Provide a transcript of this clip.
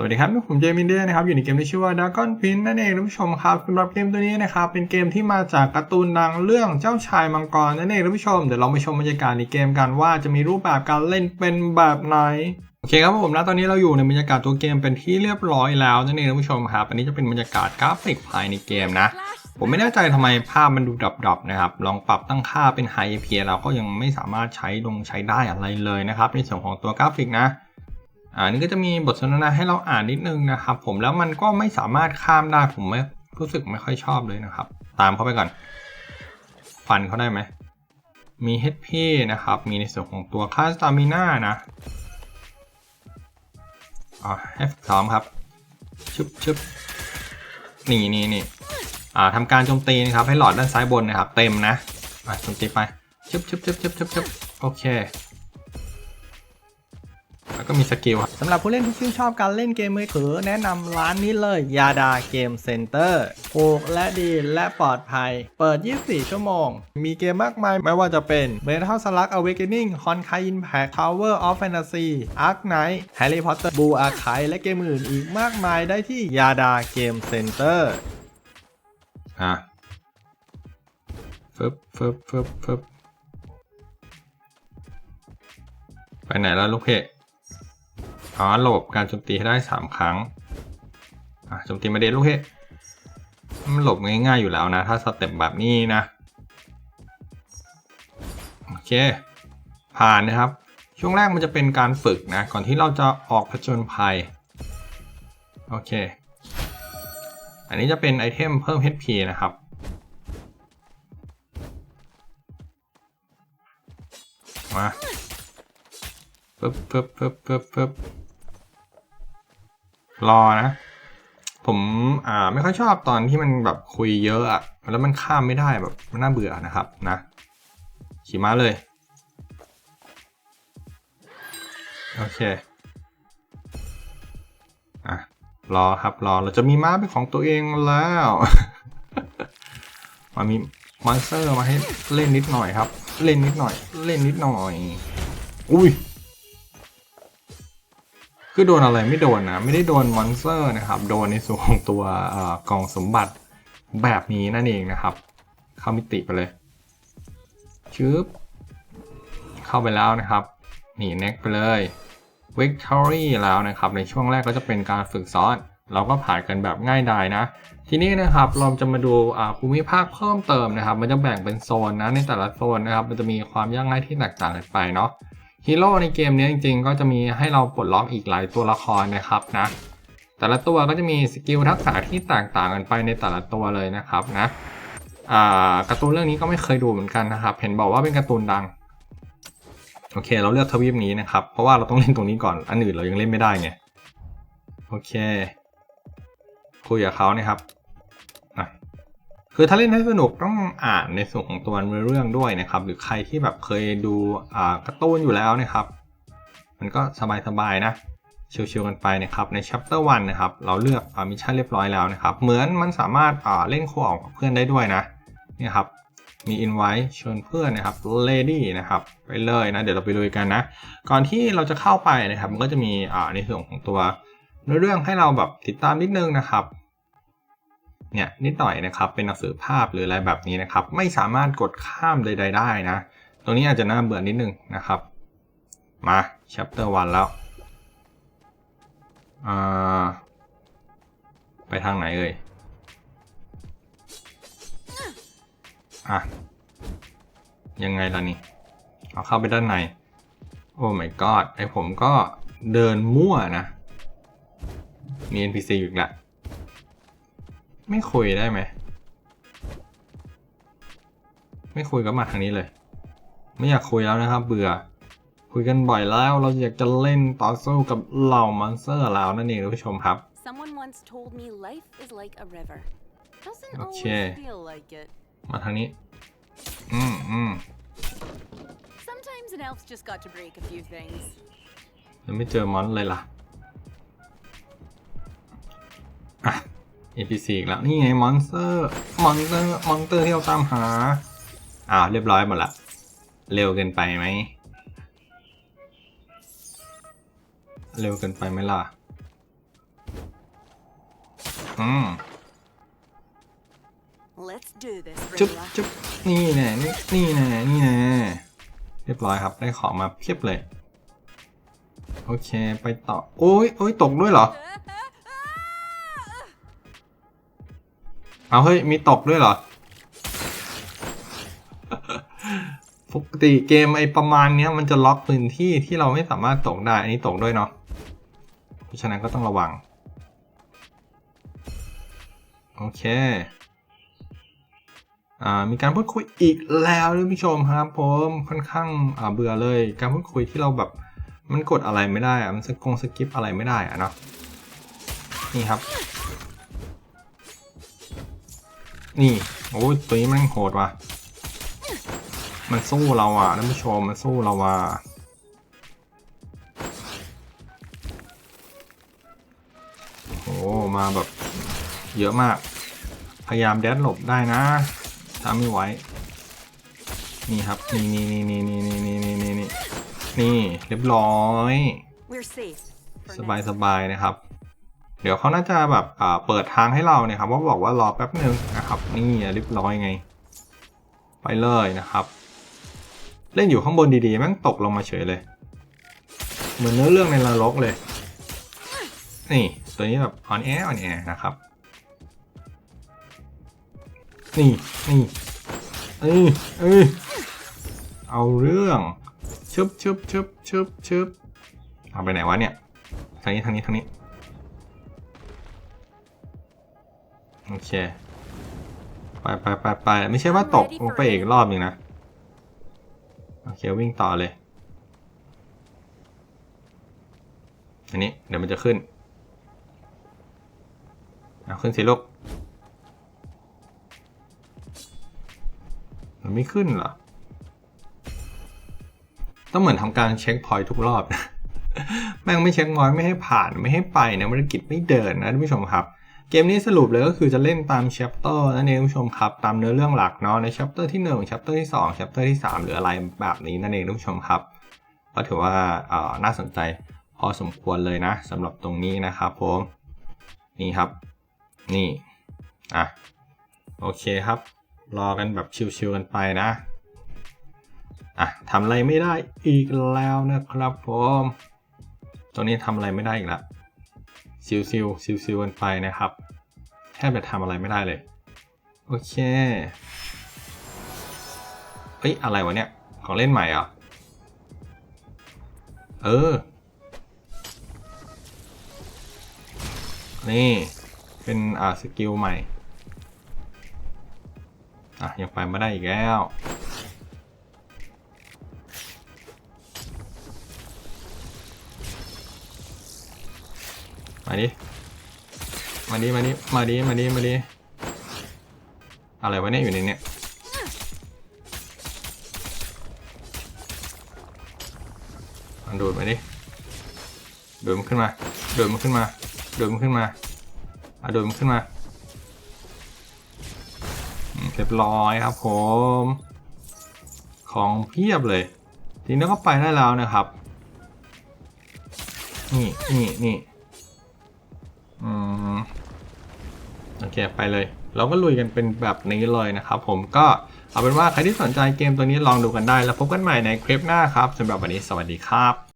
สวัสดีครับผมเจมินเดียนะครับอยู่ในเกมที่ชื่อว่า Dragon Prince นั่นเองท่านผู้ชมครับสำหรับเกมตัวนี้นะครับเป็นเกมที่มาจากการ์ตูนดังเรื่องเจ้าชายมังกรนั่นเองท่านผู้ชมเดี๋ยวเราไปชมบรรยากาศในเกมกันว่าจะมีรูปแบบการเล่นเป็นแบบไหนโอเคครับผมนะตอนนี้เราอยู่ในบรรยากาศตัวเกมเป็นที่เรียบร้อยแล้วนั่นเองท่านผู้ชมครับอันนี้จะเป็นบรรยากาศกราฟิกภายในเกมนะผมไม่แน่ใจทำไมภาพมันดูดับๆนะครับ ลองปรับตั้งค่าเป็น High FPS แล้วก็ยังไม่สามารถใช้ลงใช้ได้อะไรเลยนะครับในส่วนของตัวกราฟิกนะ อ่านี่ก็จะมีบทสนทนาให้เราอ่านนิดนึงนะครับ ผมแล้วมันก็ไม่สามารถข้ามได้ผมไม่รู้สึกไม่ค่อยชอบเลยนะครับ ตามเข้าไปก่อน ฟันเขาได้ไหมมี HP นะครับ มีในส่วนของตัวค่าสตามิน่านะอ่าให้ฝึกซ้อมครับชึบชึบนี่นี่นี่อ่าทำการโจมตีนะครับ ให้หลอดด้านซ้ายบนนะครับ เต็มนะอ่าโจมตีไปชึบชึบชึบชึบชึบชึบโอเค แล้วก็มีสกิลครับสำหรับผู้เล่นที่ชื่นชอบการเล่นเกมมือถือ แนะนำร้านนี้เลยยาดาเกมเซ็นเตอร์ถูกและดีและปลอดภัย เปิด 24 ชั่วโมง มีเกมมากมายไม่ว่าจะเป็น Metal Slug Awakening Honkai Impact Tower of Fantasy Ark Knight Harry Potter Blue Archive และเกมอื่นอีกมากมายได้ที่ยาดาเกมเซ็นเตอร์อะฟึบฟึบฟึบฟึบไปไหนแล้วลูกเพจ อ๋อหลบการโจมตีให้ได้สามครั้งอะโจมตีมาเดนลูกเฮ้มันหลบง่ายๆอยู่แล้วนะ ถ้าสเต็ปแบบนี้นะ โอเค ผ่านนะครับ ช่วงแรกมันจะเป็นการฝึกนะ ก่อนที่เราจะออกผจญภัย โอเค อันนี้จะเป็นไอเทมเพิ่ม HP นะครับมาปึ๊บปึ๊บปึ๊บปึ๊บปึ๊บ รอนะ ผมอ่าไม่ค่อยชอบตอนที่มันแบบคุยเยอะอะแล้วมันข้ามไม่ได้แบบมันน่าเบื่อนะครับนะ ขี่ม้าเลย โอเคอะรอครับรอเราจะมีม้าเป็นของตัวเองแล้วมามีมอนสเตอร์มาให้เล่นนิดหน่อยครับ เล่นนิดหน่อย เล่นนิดหน่อย อุ้ย คือโดนอะไรไม่โดนนะ ไม่ได้โดนมอนสเตอร์นะครับ โดนในส่วนของตัวอกล่องสมบัติแบบนี้นั่นเองนะครับ เข้ามิติไปเลยชึบเข้าไปแล้วนะครับหนีเน็กไปเลย Victory แล้วนะครับ ในช่วงแรกก็จะเป็นการฝึกซ้อน เราก็ผ่านกันแบบง่ายดายนะ ทีนี้นะครับเราจะมาดูอ่าภูมิภาคเพิ่มเติมนะครับ มันจะแบ่งเป็นโซนนะในแต่ละโซนนะครับ มันจะมีความยากง่ายที่แตกต่างกันไปเนาะ ฮีโร่ในเกมนี้จริงๆ ก็จะมีให้เราปลดล็อกอีกหลายตัวละครนะครับนะ แต่ละตัวก็จะมีสกิลทักษะที่แตกต่างกันไปในแต่ละตัวเลยนะครับนะการ์ตูนเรื่องนี้ก็ไม่เคยดูเหมือนกันนะครับ เห็นบอกว่าเป็นการ์ตูนดัง โอเค เราเลือกทวีปนี้นะครับ เพราะว่าเราต้องเล่นตรงนี้ก่อน อันอื่นเรายังเล่นไม่ได้ไง โอเค คุยกับเขานะครับ คือถ้าเล่นให้สนุกต้องอ่านในส่วนของตัวเนื้อเรื่องด้วยนะครับ หรือใครที่แบบเคยดูอ่าการ์ตูนอยู่แล้วนะครับ มันก็สบายๆนะชิวๆกันไปนะครับใน chapter 1นะครับเราเลือกมิชชั่นเรียบร้อยแล้วนะครับ เหมือนมันสามารถเล่นโคออกกับเพื่อนได้ด้วยนะนี่ครับมี invite ชิญเพื่อนนะครับ lady นะครับไปเลยนะเดี๋ยวเราไปดูกันนะ ก่อนที่เราจะเข้าไปนะครับมันก็จะมีในส่วนของตัวมือเรื่องให้เราแบบติดตามนิดนึงนะครับ เนี่ยนิดหน่อยนะครับเป็นหนังสือภาพหรืออะไรแบบนี้นะครับ ไม่สามารถกดข้ามใด ๆ ได้นะ ตรงนี้อาจจะน่าเบื่อนิดนึงนะครับ มา chapter 1 แล้วอ่าไปทางไหนเอ่ยอะ ยังไงล่ะนี่เอาเข้าไปด้านใน โอ้ my god ไอผมก็เดินมั่วนะมี NPC อยู่อีกละ ไม่คุยได้ไหม ไม่คุยก็มาทางนี้เลย ไม่อยากคุยแล้วนะครับ เบื่อ คุยกันบ่อยแล้วเราอยากจะเล่นต่อสู้กับเหล่ามอนสเตอร์แล้วนั่นเองท่านผู้ชมครับ Someone once told me life is like a river. Doesn't Okay. always feel like it. มาทางนี้ อืมอืม Sometimes an elf's just got to break a few things. ยังไม่เจอมอนเลยล่ะอะ NPC อีกแล้วนี่ไงมอนสเตอร์มอนสเตอร์มอนสเตอร์ที่เราตามหาอ่าเรียบร้อยหมดละ เร็วเกินไปไหม เร็วเกินไปไหมล่ะ อืม Let's do this, จุ๊บ Rilla. จุ๊บนี่แน่นี่นี่แน่นี่แน่เรียบร้อยครับได้ของมาเพียบเลย โอเคไปต่อ โอ้ยโอ้ยตกด้วยเหรอ เอาเฮ้ยมีตกด้วยเหรอ ปกติเกมไอประมาณเนี้ยมันจะล็อกพื้นที่ที่เราไม่สามารถตกได้ อันนี้ตกด้วยเนาะ เพราะฉะนั้นก็ต้องระวัง โอเค อ่ามีการพูดคุยอีกแล้วท่านผู้ชมครับผมค่อนข้างอ่าเบื่อเลย การพูดคุยที่เราแบบมันกดอะไรไม่ได้อะมันสกงสกิปอะไรไม่ได้อะเนาะ นี่ครับ นี่ โอ้ยตัวนี้แม่งโหดว่ะ มันสู้เราอะท่านผู้ชมมันสู้เราอะโอ้โหมาแบบ เยอะมาก พยายามแดดหลบได้นะถ้าไม่ไหวนี่ครับ นี่นี่นี่นี่นี่นี่นี่นี่นี่นี่นี่เรียบร้อย We're safe. for สบาย now. สบายนะครับ เดี๋ยวเขาน่าจะแบบเปิดทางให้เราเนี่ยครับว่าบอกว่ารอแป๊บหนึ่งนะครับนี่เรียบร้อยไง ไปเลยนะครับ เล่นอยู่ข้างบนดีๆแม่งตกลงมาเฉยเลย เหมือนเนื้อเรื่องในนรกเลย นี่ตัวนี้แบบออนแอออนแอนะครับ นี่นี่เอ้ยเอ้ยเอาเรื่องชึบชึบชึบชึบชึบเอาไปไหนวะเนี่ยทางนี้ทางนี้ทางนี้ โอเค ไปไปไปไปไม่ใช่ว่าตกลงไปอีกรอบหนึ่งนะ โอเค วิ่งต่อเลย อันนี้เดี๋ยวมันจะขึ้น เอาขึ้นสิลูก มันไม่ขึ้นเหรอ ต้องเหมือนทำการเช็คพอยต์ทุกรอบนะ แม่งไม่เช็คพอยต์ไม่ให้ผ่านไม่ให้ไปนะภารกิจไม่เดินนะท่านผู้ชมครับ เกมนี้สรุปเลยก็คือจะเล่นตาม chapter นั่นเองท่านผู้ชมครับ ตามเนื้อเรื่องหลักเนาะใน chapter ที่1 chapter ที่2 chapter ที่3 หรืออะไรแบบนี้นั่นเองท่านผู้ชมครับก็ถือว่าเอ่อน่าสนใจพอสมควรเลยนะสำหรับตรงนี้นะครับผมนี่ครับ นี่อะโอเคครับ รอกันแบบชิวๆกันไปนะอะทำอะไรไม่ได้อีกแล้วนะครับผมตรงนี้ทำอะไรไม่ได้อีกแล้ว ซิวซิวซิวซิวๆกันไปนะครับแทบจะทำอะไรไม่ได้เลย โอเคเอ้ยอะไรวะเนี่ยของเล่นใหม่เหรอเออ นี่เป็นอ่าสกิลใหม่ อะยังไปไม่ได้อีกแล้ว มาดิมาดิมาดิมาดิมาดิมาดิอะไรวะเนี่ยอยู่ในเนี้ยมันดูดมาดิดูดมันขึ้นมาดูดมันขึ้นมาดูดมันขึ้นมาอะดูดมันขึ้นมาเรียบร้อยครับผม ของเพียบเลยทีนี้ก็ไปได้แล้วนะครับ นี่นี่นี่ อืมโอเคไปเลย เราก็ลุยกันเป็นแบบนี้เลยนะครับผมก็เอาเป็นว่าใครที่สนใจเกมตัวนี้ลองดูกันได้ แล้วพบกันใหม่ในคลิปหน้าครับสำหรับวันนี้สวัสดีครับ